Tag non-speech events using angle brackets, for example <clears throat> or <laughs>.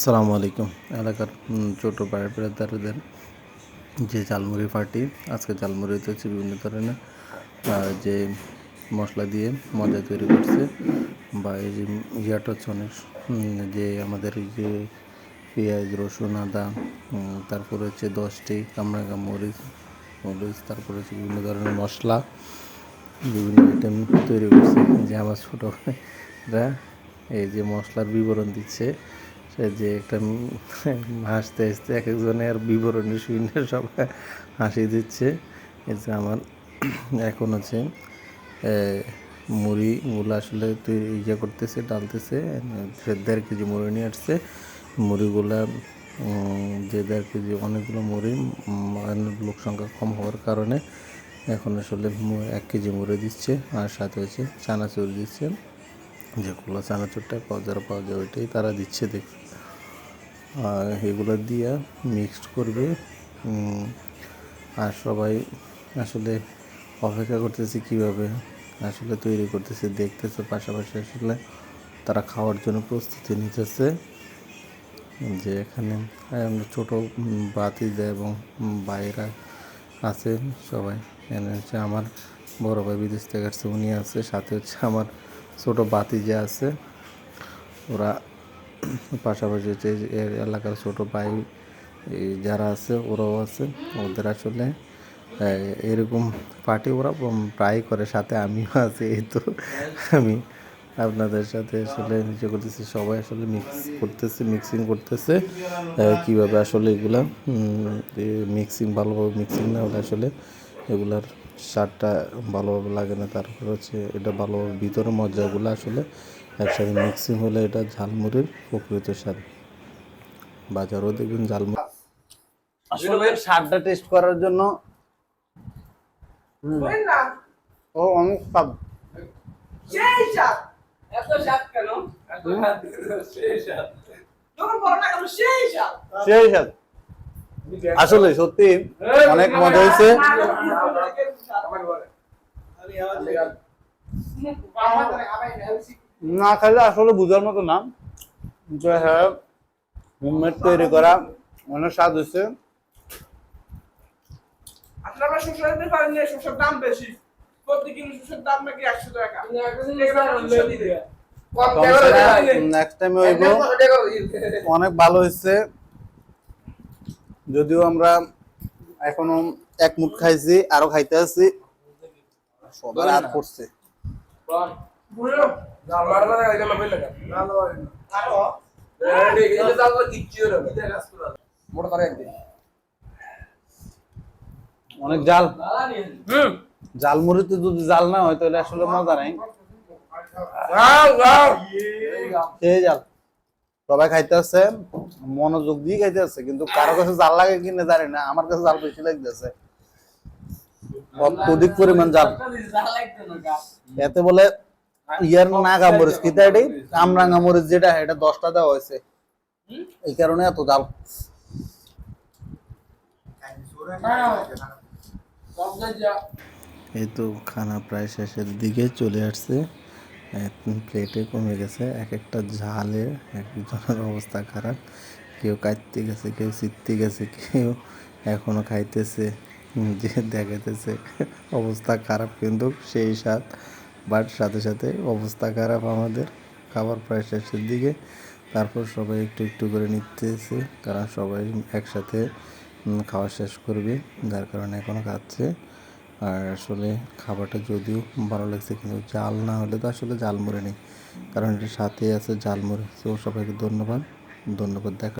আসসালামু আলাইকুম। এলাকার ছোটো ছোট ভাই যে ঝালমুড়ি পার্টি, আজকে ঝালমুড়িতে হচ্ছে বিভিন্ন ধরনের যে মশলা দিয়ে মজা তৈরি করছে, বা এই যে ইয়াটা হচ্ছে অনেক যে আমাদের যে পেঁয়াজ, রসুন, আদা তারপরে হচ্ছে দশটি কামরাঙ্গা মরিচ মরিচ, তারপরে হচ্ছে বিভিন্ন ধরনের মশলা, বিভিন্ন আইটেম তৈরি করছে, যে আমার ছোটো ভাইরা এই যে মশলার বিবরণ দিচ্ছে যে একটা <laughs> হাসতে হাসতে এক একজনের বিবরণী শুনে সব হাসি দিচ্ছে। যে আমার <clears throat> এখন হচ্ছে মুড়ি, মুলা আসলে তৈরি ইয়ে করতেছে, ডালতেছে দেড় কেজি মুড়ি নিয়ে আসছে। মুড়িগুলা যে দেড় কেজি অনেকগুলো মুড়ি লোক সংখ্যা কম হওয়ার কারণে এখন আসলে এক কেজি মুড়ি দিচ্ছে, আর সাথে হচ্ছে চানাচুর দিচ্ছে। যেগুলো চানাচুরটা পাওয়া যারা পাওয়া যায় ওইটাই তারা দিচ্ছে দেখ আর এগুলো দিয়ে মিক্সড করবে। আর সবাই আসলে অপেক্ষা করতেছে কীভাবে? আসলে তৈরি করতেছে দেখতেছে পাশাপাশি আসলে তারা খাওয়ার জন্য প্রস্তুতি নিতেছে। যে এখানে আহ, ছোট বাতি দেয় এবং বাইরা আছে সবাই। এখানে হচ্ছে আমার বড় ভাই বিদেশ থেকে আসছে উনি আছে সাথে হচ্ছে আমার ছোট বাতি যে আছে। ওরা পাশাপাশি যে এলাকার ছোট ভাই যারা আছে, ওরাও আছে। ওদের আসলে এরকম পার্টি ওরা প্রায় করে, সাথে আমিও আছি, এই তো। আমি আপনাদের সাথে আসলে নিজে করতেছি, সবাই আসলে মিক্স করতেছে মিক্সিং করতেছে। কীভাবে আসলে এগুলা মিক্সিং ভালোভাবে মিক্সিং না হলে আসলে এগুলার স্বাদটা ভালোভাবে লাগে না তারপর হচ্ছে এটা ভালোভাবে ভিতরে মজাগুলো আসলে একসাথে মিক্সিং হলে এটা ঝালমুড়ির প্রকৃত স্বাদ বাজারও দেখবেন ঝালমুড়ি আসলে স্বাদটা টেস্ট করার জন্য ও অনেক স্বাদ সেই সাত এত স্বাদ কেন এত স্বাদ সেই স্বাদ যখন করোনা গেল সেই সাত সেই স্বাদ আসলে সত্যি অনেক মজা হয়েছে না খেলে আসলে বোঝার মতো না। যে হ্যাঁ হোমমেড তৈরি করা অনেক স্বাদ হয়েছে। আসলে আমরা শস্য দিতে না শস্যের দাম বেশি। প্রতি কিলো শস্যের দাম নাকি একশো টাকা। নেক্সট টাইম হইব। অনেক ভালো হয়েছে। যদিও আমরা এখনও এক মুঠ খাইছি আরও খাইতে আছি। সবার পড়ছে। অনেক জাল। জাল মুড়িতে যদি জাল না হয় তাহলে আসলে মজা নাই। জাল। সবাই খাইতে আছে, মনোযোগ দিয়ে খাইতে আছে, কিন্তু কারও কাছে জাল লাগে কিনা জানি না, আমার কাছে জাল বেশি লাগতেছে অত্যধিক পরিমাণ জাল। এতে বলে ইয়ার নাগা মরিচ, কিতা এটি? কামরাঙ্গা মরিচ যেটা, এটা দশটা দেওয়া হয়েছে। এই কারণে এত জাল। এই তো খানা প্রায় শেষের দিকে চলে আসছে। প্লেটে কমে গেছে, এক একটা ঝালে, এক একজনের অবস্থা খারাপ। কেউ কাটতে গেছে, কেউ চিত্তে গেছে, কেউ এখনও খাইতেছে, যে দেখাইতেছে অবস্থা খারাপ কিন্তু সেই স্বাদ। বাট সাথে সাথে অবস্থা খারাপ আমাদের, খাবার প্রায় শেষের দিকে। তারপর সবাই একটু একটু করে নিতেছে, কারণ সবাই একসাথে খাওয়া শেষ করবে, যার কারণে এখনও খাচ্ছে। আর আসলে খাবারটা যদিও ভালো লাগছে, কিন্তু জাল না হলে তো আসলে জাল মরে নেই। কারণ এটা সাথে আছে জাল মরে। তো সবাইকে ধন্যবাদ। ধন্যবাদ দেখা